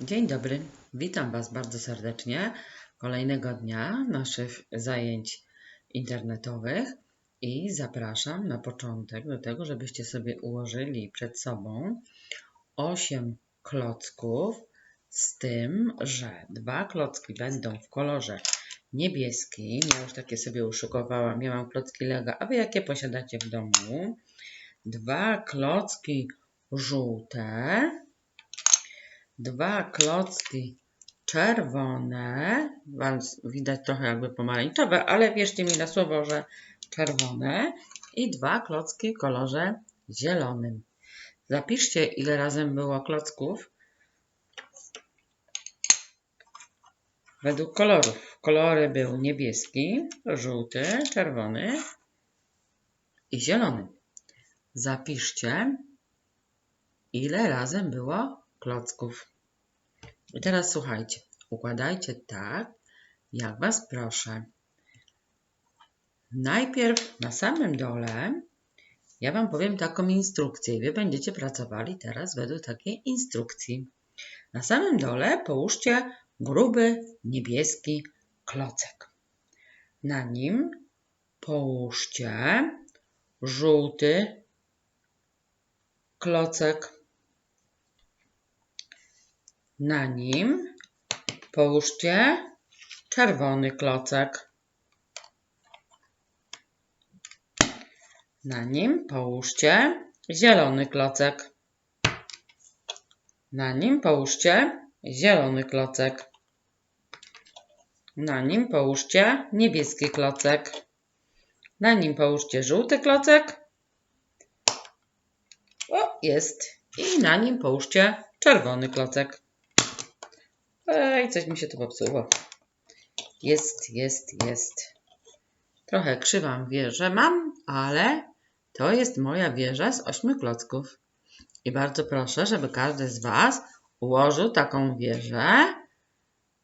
Dzień dobry, witam Was bardzo serdecznie. Kolejnego dnia naszych zajęć internetowych i zapraszam na początek do tego, żebyście sobie ułożyli przed sobą 8 klocków z tym, że dwa klocki będą w kolorze niebieskim. Ja już takie sobie uszykowałam. Ja mam klocki Lega, a Wy jakie posiadacie w domu? Dwa klocki żółte dwa klocki czerwone, widać trochę jakby pomarańczowe, ale wierzcie mi na słowo, że czerwone i dwa klocki w kolorze zielonym. Zapiszcie, ile razem było klocków według kolorów. Kolory był niebieski, żółty, czerwony i zielony. Zapiszcie, ile razem było klocków. I teraz słuchajcie, układajcie tak, jak Was proszę. Najpierw na samym dole ja Wam powiem taką instrukcję Wy będziecie pracowali teraz według takiej instrukcji. Na samym dole połóżcie gruby niebieski klocek. Na nim połóżcie żółty klocek. Na nim połóżcie czerwony klocek. Na nim połóżcie zielony klocek. Na nim połóżcie zielony klocek. Na nim połóżcie niebieski klocek. Na nim połóżcie żółty klocek. O, jest. I na nim połóżcie czerwony klocek. Ej, coś mi się tu popsuło. Jest, jest, jest. Trochę krzywam wieżę mam, ale to jest moja wieża z ośmiu klocków. I bardzo proszę, żeby każdy z Was ułożył taką wieżę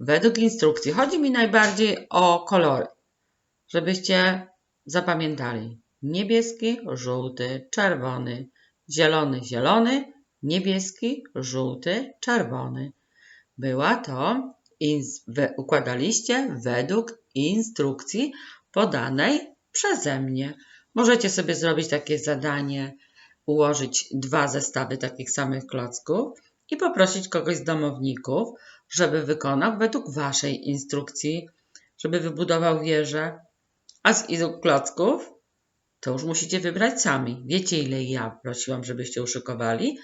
według instrukcji. Chodzi mi najbardziej o kolory, żebyście zapamiętali. Niebieski, żółty, czerwony, zielony, zielony, niebieski, żółty, czerwony. Była to, układaliście według instrukcji podanej przeze mnie. Możecie sobie zrobić takie zadanie, ułożyć dwa zestawy takich samych klocków i poprosić kogoś z domowników, żeby wykonał według Waszej instrukcji, żeby wybudował wieżę. A z ilu klocków? To już musicie wybrać sami. Wiecie, ile ja prosiłam, żebyście uszykowali,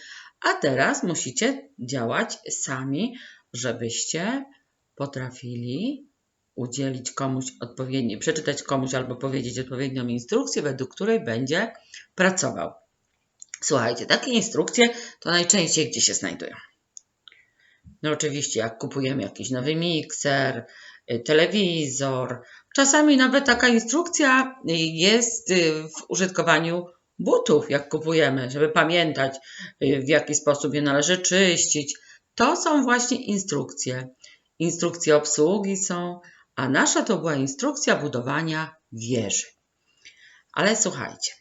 a teraz musicie działać sami, żebyście potrafili udzielić komuś odpowiedniej, przeczytać komuś albo powiedzieć odpowiednią instrukcję, według której będzie pracował. Słuchajcie, takie instrukcje to najczęściej gdzie się znajdują. No oczywiście, jak kupujemy jakiś nowy mikser, y, telewizor, czasami nawet taka instrukcja jest y, w użytkowaniu butów, jak kupujemy, żeby pamiętać, y, w jaki sposób je należy czyścić, to są właśnie instrukcje. Instrukcje obsługi są, a nasza to była instrukcja budowania wieży. Ale słuchajcie,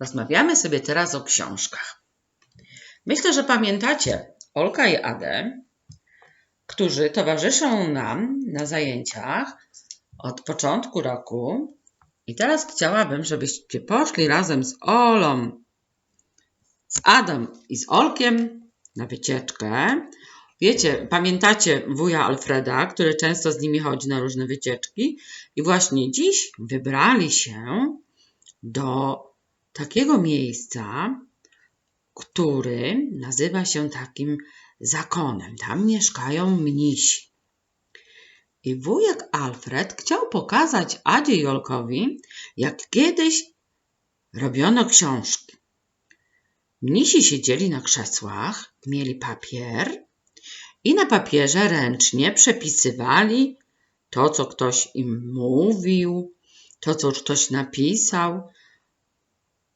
rozmawiamy sobie teraz o książkach. Myślę, że pamiętacie Olka i Adę, którzy towarzyszą nam na zajęciach od początku roku. I teraz chciałabym, żebyście poszli razem z Olą, z Adą i z Olkiem na wycieczkę. Wiecie, pamiętacie wuja Alfreda, który często z nimi chodzi na różne wycieczki? I właśnie dziś wybrali się do takiego miejsca, który nazywa się takim zakonem. Tam mieszkają mnisi. I wujek Alfred chciał pokazać Adzie i Olkowi, jak kiedyś robiono książki. Mnisi siedzieli na krzesłach, mieli papier i na papierze ręcznie przepisywali to, co ktoś im mówił, to, co ktoś napisał.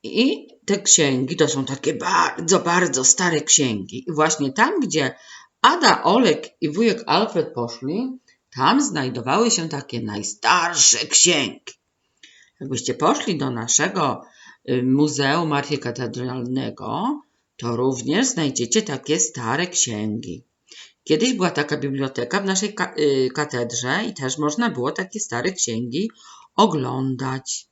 I te księgi to są takie bardzo, bardzo stare księgi. I właśnie tam, gdzie Ada, Olek i wujek Alfred poszli, tam znajdowały się takie najstarsze księgi. Jakbyście poszli do naszego Muzeum Archikatedralnego, to również znajdziecie takie stare księgi. Kiedyś była taka biblioteka w naszej y, katedrze i też można było takie stare księgi oglądać.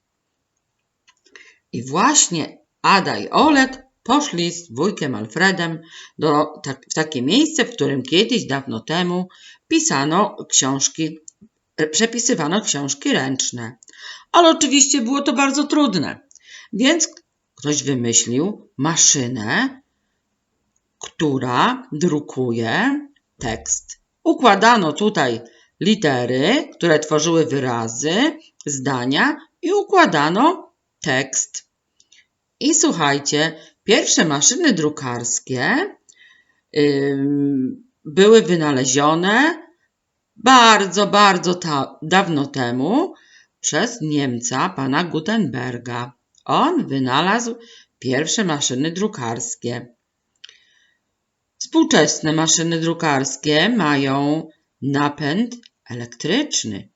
I właśnie Ada i Olek poszli z wujkiem Alfredem do w takie miejsce, w którym kiedyś dawno temu pisano książki, przepisywano książki ręczne. Ale oczywiście było to bardzo trudne, więc ktoś wymyślił maszynę, która drukuje tekst. Układano tutaj litery, które tworzyły wyrazy, zdania i układano tekst. I słuchajcie, pierwsze maszyny drukarskie ym, były wynalezione bardzo, bardzo dawno temu przez Niemca, pana Gutenberga. On wynalazł pierwsze maszyny drukarskie. Współczesne maszyny drukarskie mają napęd elektryczny.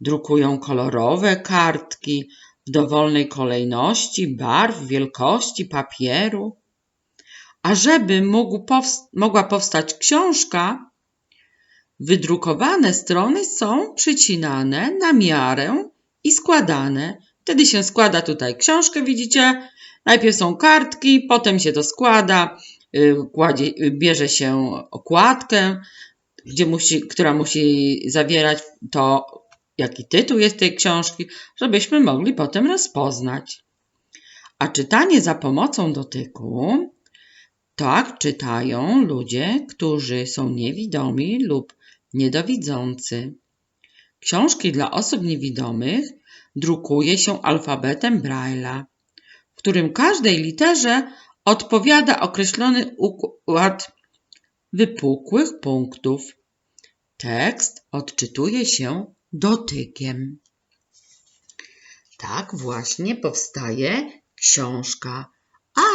Drukują kolorowe kartki w dowolnej kolejności, barw, wielkości papieru. A żeby mógł mogła powstać książka, wydrukowane strony są przycinane na miarę i składane. Wtedy się składa tutaj książkę, widzicie? Najpierw są kartki, potem się to składa, y, kładzie, y, bierze się okładkę, gdzie musi, która musi zawierać to, jaki tytuł jest tej książki, żebyśmy mogli potem rozpoznać. A czytanie za pomocą dotyku, tak czytają ludzie, którzy są niewidomi lub niedowidzący. Książki dla osób niewidomych drukuje się alfabetem Braille'a, w którym każdej literze odpowiada określony układ wypukłych punktów. Tekst odczytuje się dotykiem. Tak właśnie powstaje książka.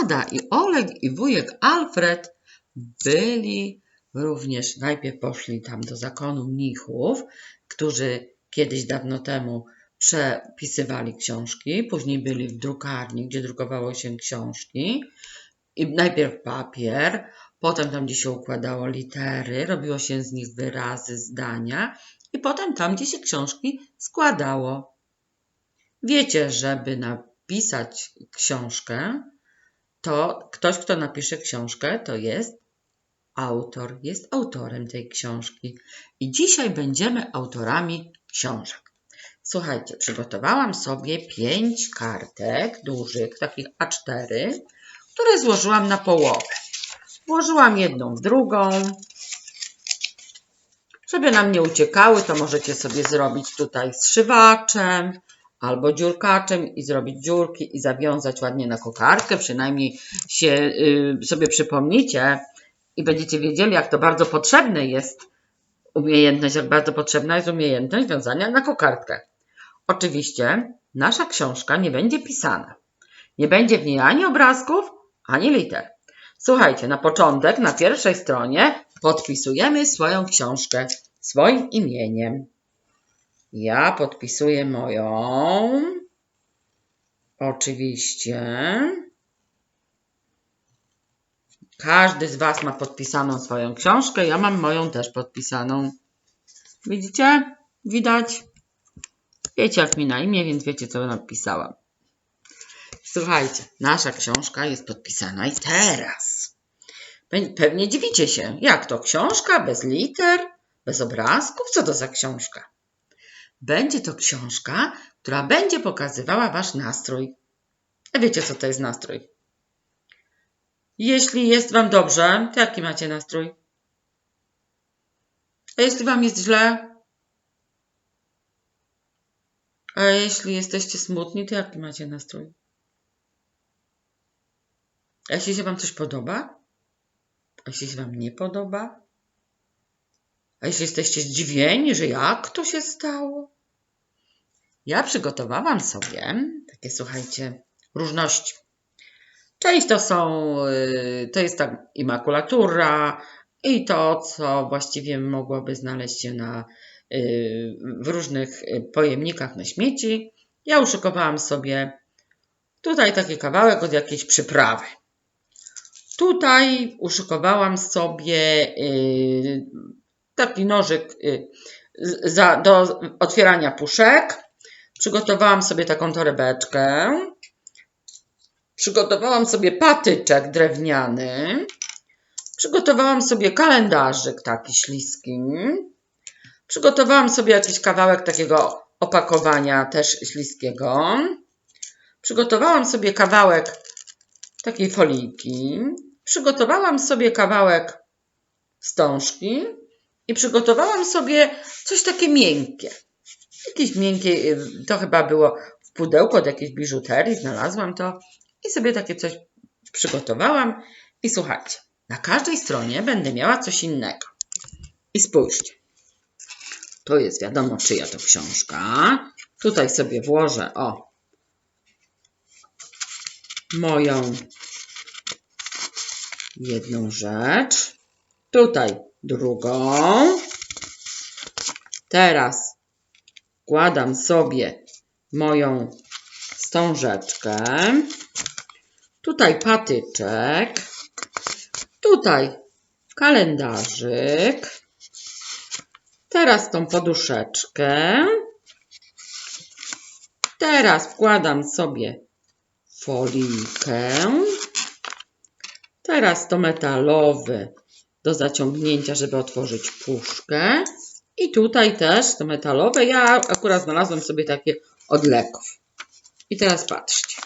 Ada i Oleg i wujek Alfred byli również, najpierw poszli tam do zakonu mnichów, którzy kiedyś dawno temu przepisywali książki, później byli w drukarni, gdzie drukowało się książki. I najpierw papier, potem tam, gdzie się układało litery, robiło się z nich wyrazy, zdania i potem tam, gdzie się książki składało. Wiecie, żeby napisać książkę, to ktoś, kto napisze książkę, to jest autor, jest autorem tej książki. I dzisiaj będziemy autorami książek. Słuchajcie, przygotowałam sobie pięć kartek dużych, takich A4, które złożyłam na połowę. Włożyłam jedną w drugą. Żeby nam nie uciekały, to możecie sobie zrobić tutaj zszywaczem albo dziurkaczem i zrobić dziurki i zawiązać ładnie na kokardkę. Przynajmniej się y, sobie przypomnicie i będziecie wiedzieli, jak to bardzo potrzebne jest umiejętność, jak bardzo potrzebna jest umiejętność wiązania na kokardkę. Oczywiście nasza książka nie będzie pisana. Nie będzie w niej ani obrazków, ani liter. Słuchajcie, na początek, na pierwszej stronie podpisujemy swoją książkę swoim imieniem. Ja podpisuję moją. Oczywiście. Każdy z Was ma podpisaną swoją książkę. Ja mam moją też podpisaną. Widzicie? Widać? Wiecie, jak mi na imię, więc wiecie, co napisałam. Słuchajcie, nasza książka jest podpisana i teraz. Pe- Pewnie dziwicie się, jak to książka bez liter, bez obrazków? Co to za książka? Będzie to książka, która będzie pokazywała Wasz nastrój. A wiecie, co to jest nastrój? Jeśli jest Wam dobrze, to jaki macie nastrój? A jeśli Wam jest źle? A jeśli jesteście smutni, to jaki macie nastrój? A jeśli się Wam coś podoba? A jeśli się Wam nie podoba? A jeśli jesteście zdziwieni, że jak to się stało? Ja przygotowałam sobie takie, słuchajcie, różności. Część to są, y, to jest tak i makulatura, i to, co właściwie mogłoby znaleźć się na, y, w różnych y, pojemnikach na śmieci. Ja uszykowałam sobie tutaj taki kawałek od jakiejś przyprawy. tutaj uszykowałam sobie taki nożyk do otwierania puszek. Przygotowałam sobie taką torebeczkę. Przygotowałam sobie patyczek drewniany. Przygotowałam sobie kalendarzyk taki śliski. Przygotowałam sobie jakiś kawałek takiego opakowania też śliskiego. Przygotowałam sobie kawałek takiej folijki. Przygotowałam sobie kawałek wstążki i przygotowałam sobie coś takie miękkie. Jakieś miękkie, y, to chyba było w pudełku od jakiejś biżuterii, znalazłam to i sobie takie coś przygotowałam. I słuchajcie, na każdej stronie będę miała coś innego. I spójrzcie. To jest wiadomo, czyja to książka. Tutaj sobie włożę, o, moją jedną rzecz. Tutaj drugą. Teraz wkładam sobie moją wstążeczkę. Tutaj patyczek. Tutaj kalendarzyk. Teraz tą poduszeczkę. Teraz wkładam sobie folijkę. Teraz to metalowy do zaciągnięcia, żeby otworzyć puszkę. I tutaj też to metalowe. Ja akurat znalazłam sobie takie od leków. I teraz patrzcie.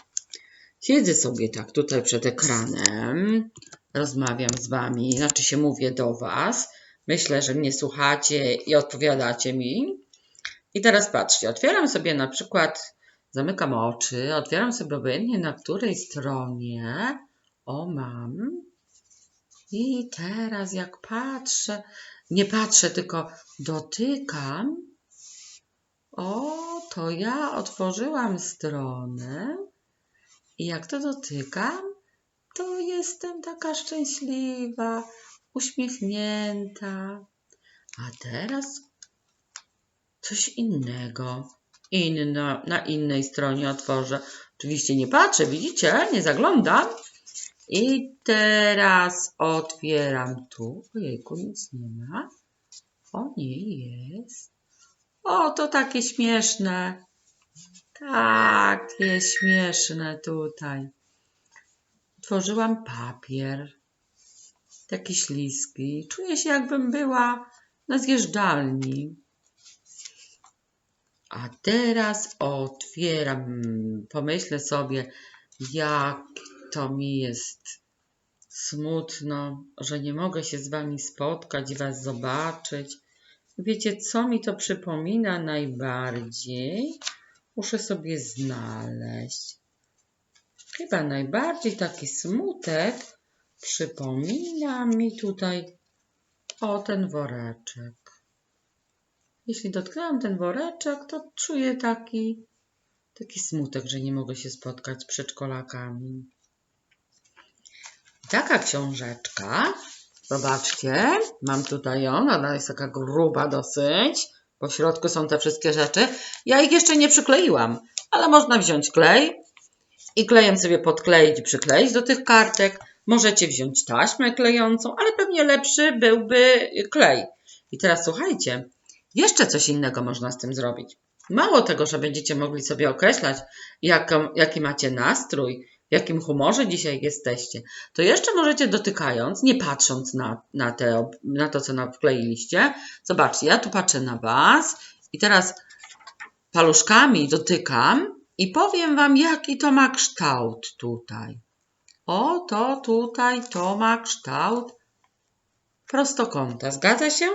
Siedzę sobie tak tutaj przed ekranem. Rozmawiam z wami, znaczy się mówię do was. Myślę, że mnie słuchacie i odpowiadacie mi. I teraz patrzcie, otwieram sobie na przykład, zamykam oczy, otwieram sobie obojętnie na której stronie. O, mam. I teraz jak patrzę, nie patrzę, tylko dotykam. O, to ja otworzyłam stronę i jak to dotykam, to jestem taka szczęśliwa, uśmiechnięta. A teraz coś innego. Inno, na innej stronie otworzę. Oczywiście nie patrzę, widzicie? Nie zaglądam. I teraz otwieram tu. Ojejku, nic nie ma. O nie, jest. O, to takie śmieszne. Takie śmieszne tutaj. Otworzyłam papier. Taki śliski. Czuję się jakbym była na zjeżdżalni. A teraz otwieram. Pomyślę sobie, jak to mi jest smutno, że nie mogę się z wami spotkać i was zobaczyć. Wiecie, co mi to przypomina najbardziej? Muszę sobie znaleźć. Chyba najbardziej taki smutek przypomina mi tutaj o ten woreczek. Jeśli dotknęłam ten woreczek, to czuję taki, taki smutek, że nie mogę się spotkać z przedszkolakami. Taka książeczka, zobaczcie, mam tutaj ją, ona jest taka gruba dosyć, po środku są te wszystkie rzeczy. Ja ich jeszcze nie przykleiłam, ale można wziąć klej i klejem sobie podkleić i przykleić do tych kartek. Możecie wziąć taśmę klejącą, ale pewnie lepszy byłby klej. I teraz słuchajcie, jeszcze coś innego można z tym zrobić. Mało tego, że będziecie mogli sobie określać, jaką, jaki macie nastrój, w jakim humorze dzisiaj jesteście, to jeszcze możecie dotykając, nie patrząc na, na, te, na to, co wkleiliście, zobaczcie, ja tu patrzę na Was i teraz paluszkami dotykam i powiem Wam, jaki to ma kształt tutaj. O, to tutaj, to ma kształt prostokąta. Zgadza się?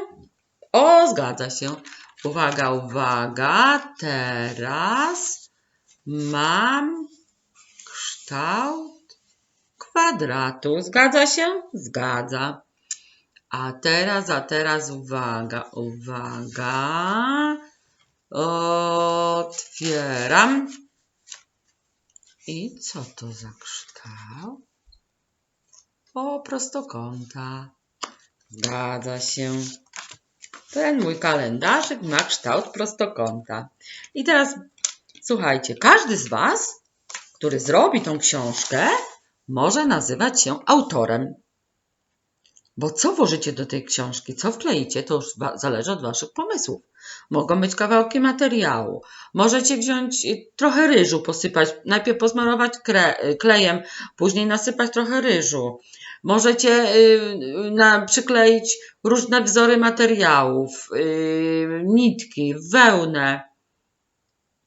O, zgadza się. Uwaga, uwaga. Teraz mam kształt kwadratu. Zgadza się? Zgadza. A teraz, a teraz uwaga, uwaga. Otwieram. I co to za kształt? O, prostokąta. Zgadza się. Ten mój kalendarzyk ma kształt prostokąta. I teraz słuchajcie, każdy z Was, który zrobi tą książkę, może nazywać się autorem. Bo co włożycie do tej książki, co wkleicie, to już zależy od Waszych pomysłów. Mogą być kawałki materiału. Możecie wziąć y, trochę ryżu, posypać, najpierw posmarować kre, y, klejem, później nasypać trochę ryżu. Możecie y, przykleić różne wzory materiałów, nitki, wełnę.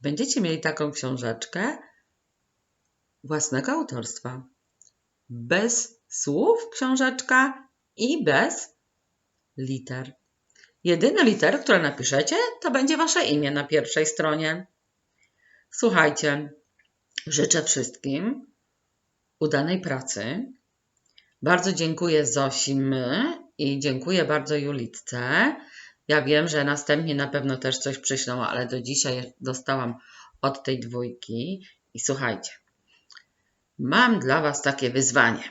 Będziecie mieli taką książeczkę własnego autorstwa. Bez słów książeczka i bez liter. Jedyne litery, które napiszecie, to będzie wasze imię na pierwszej stronie. Słuchajcie, życzę wszystkim udanej pracy. Bardzo dziękuję Zosi my i dziękuję bardzo Julitce. Ja wiem, że następnie na pewno też coś przyślą, ale do dzisiaj dostałam od tej dwójki. I słuchajcie, mam dla Was takie wyzwanie.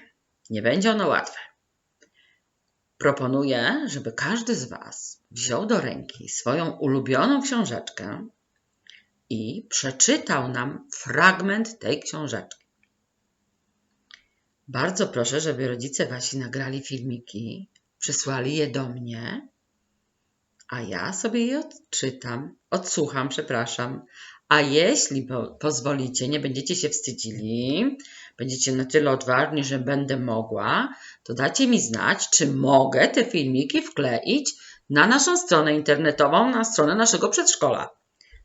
Nie będzie ono łatwe. Proponuję, żeby każdy z Was wziął do ręki swoją ulubioną książeczkę i przeczytał nam fragment tej książeczki. Bardzo proszę, żeby rodzice Wasi nagrali filmiki, przysłali je do mnie, a ja sobie je odczytam, odsłucham, przepraszam. A jeśli po, pozwolicie, nie będziecie się wstydzili, będziecie na tyle odważni, że będę mogła, to dajcie mi znać, czy mogę te filmiki wkleić na naszą stronę internetową, na stronę naszego przedszkola.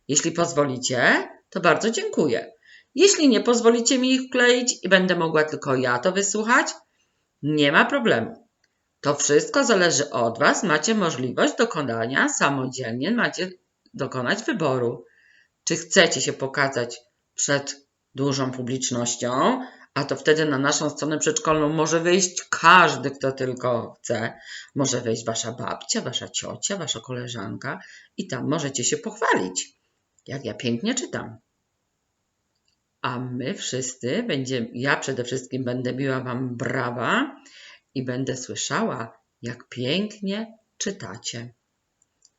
Jeśli pozwolicie, to bardzo dziękuję. Jeśli nie pozwolicie mi ich wkleić i będę mogła tylko ja to wysłuchać, nie ma problemu. To wszystko zależy od Was. Macie możliwość dokonania samodzielnie, macie dokonać wyboru. Czy chcecie się pokazać przed dużą publicznością, a to wtedy na naszą stronę przedszkolną może wyjść każdy, kto tylko chce. Może wejść Wasza babcia, Wasza ciocia, Wasza koleżanka i tam możecie się pochwalić, jak ja pięknie czytam. A my wszyscy będziemy, ja przede wszystkim będę biła Wam brawa i będę słyszała, jak pięknie czytacie.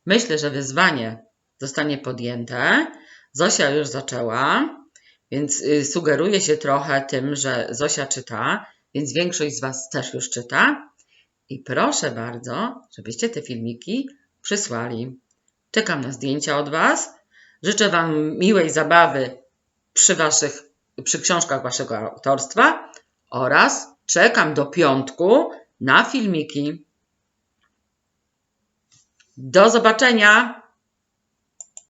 Myślę, że wyzwanie zostanie podjęte. Zosia już zaczęła, więc y, sugeruje się trochę tym, że Zosia czyta, więc większość z Was też już czyta. I proszę bardzo, żebyście te filmiki przysłali. Czekam na zdjęcia od Was. Życzę Wam miłej zabawy przy, waszych, przy książkach Waszego autorstwa oraz czekam do piątku na filmiki. Do zobaczenia!